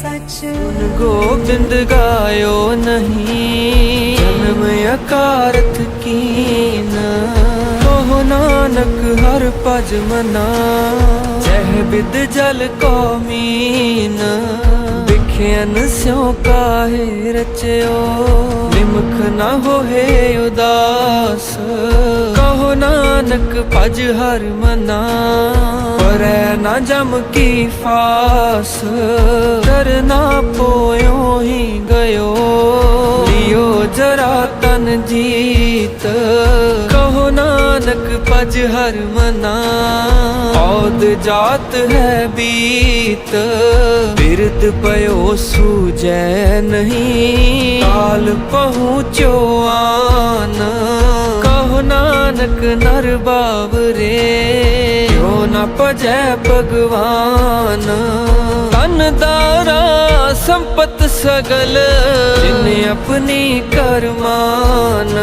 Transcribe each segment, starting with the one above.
ਸਚ। ਗੋਬਿੰਦ ਗਾਇਓ ਨਹੀਂ। ਜਨਮ ਅਕਾਰਤ ਕੀਨ। ਕਹੋ ਨਾਨਕ ਹਰ ਭਜ ਮਨਾ। ਜਹ ਬਿਦ ਜਲ ਕੋ ਮੀਨ। ਵਿਖਿਆਨ ਸਿਉ ਕਾਹੇ ਰਚਿਓ। ਨਿਮਖ ਨਾ ਹੋਏ ਉਦਾਸ। ਨਾਨਕ ਭਜ ਹਰ ਮਨਾ। ਪਰੈ ਨਾ ਜਮ ਕੀ ਫਾਸ ਕਰਨਾ ਪੋਇਓ ਹੀ ਗਇਓ। ਲਿਓ ਜਰਾ ਤਨ ਜੀਤ, ਕਹੋ ਨਾਨਕ ਭਜ ਹਰ ਮਨਾ। ਔਦ ਜਾਤ ਹੈ ਬੀਤ ਬਿਰਦ ਪਇਓ ਸੂਜੈ ਨਹੀਂ। ਕਾਲ ਪਹੁੰਚੋ ਆਨ ਨਾਨਕ ਨਰ ਬਾਵਰੇ, ਕਿਉ ਨ ਭਜੈ ਭਗਵਾਨ? ਤਨ ਦਾਰਾ ਸੰਪਤ ਸਗਲ, ਜਿਨ ਆਪਣੀ ਕਰਮਾਨ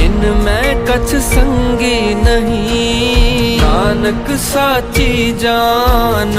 ਇਨ ਮੈਂ ਕਛ ਸੰਗੀ ਨਹੀਂ। ਨਾਨਕ ਸਾਚੀ ਜਾਨ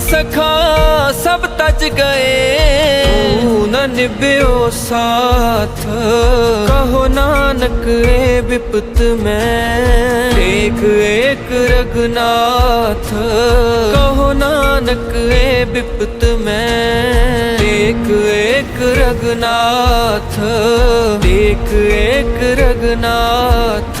ਸਖਾ, ਸਭ ਤਜ ਗਏ। ਤੂੰ ਨ ਨਿਭਿਓ ਸਾਥ। ਕਹੋ ਨਾਨਕ, ਏ ਵਿਪਤ ਮੈਂ। ਏਕ ਏਕ ਰਗਨਾਥ ਕਹੋ ਨਾਨਕ, ਏ ਵਿਪਤ ਮੈਂ। ਏਕ ਏਕ ਰਗਨਾਥ ਏਕ ਏਕ ਰਗਨਾਥ